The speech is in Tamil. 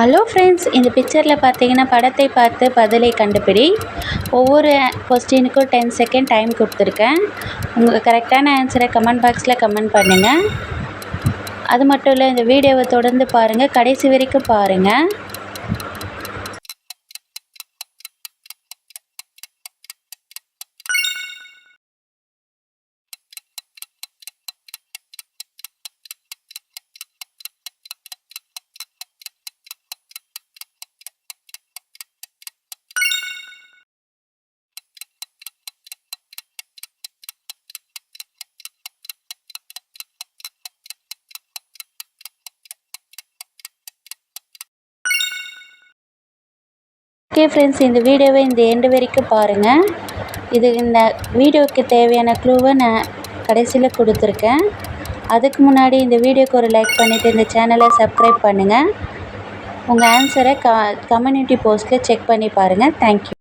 ஹலோ ஃப்ரெண்ட்ஸ் இந்த பிக்சரில் பார்த்தீங்கன்னா படத்தை பார்த்து பதிலை கண்டுபிடி. ஒவ்வொரு கொஸ்டினுக்கும் டென் செகண்ட் டைம் கொடுத்துருக்கேன். உங்கள் கரெக்டான ஆன்சரை கமெண்ட் பாக்ஸில் கமெண்ட் பண்ணுங்கள் அது மட்டும் இல்லை இந்த வீடியோவை தொடர்ந்து பாருங்கள் கடைசி வரைக்கும் பாருங்கள் ஓகே ஃப்ரெண்ட்ஸ் இந்த வீடியோவை இந்த எண்டு வரைக்கும் பாருங்கள் இது இந்த வீடியோவுக்கு தேவையான க்ளூவை நான் கடைசியில் கொடுத்துருக்கேன். அதுக்கு முன்னாடி இந்த வீடியோக்கு ஒரு லைக் பண்ணிவிட்டு இந்த சேனலை சப்ஸ்கிரைப் பண்ணுங்கள் உங்கள் ஆன்சரை க கம்யூனிட்டி போஸ்ட்டில் செக் பண்ணி பாருங்கள் தேங்க்யூ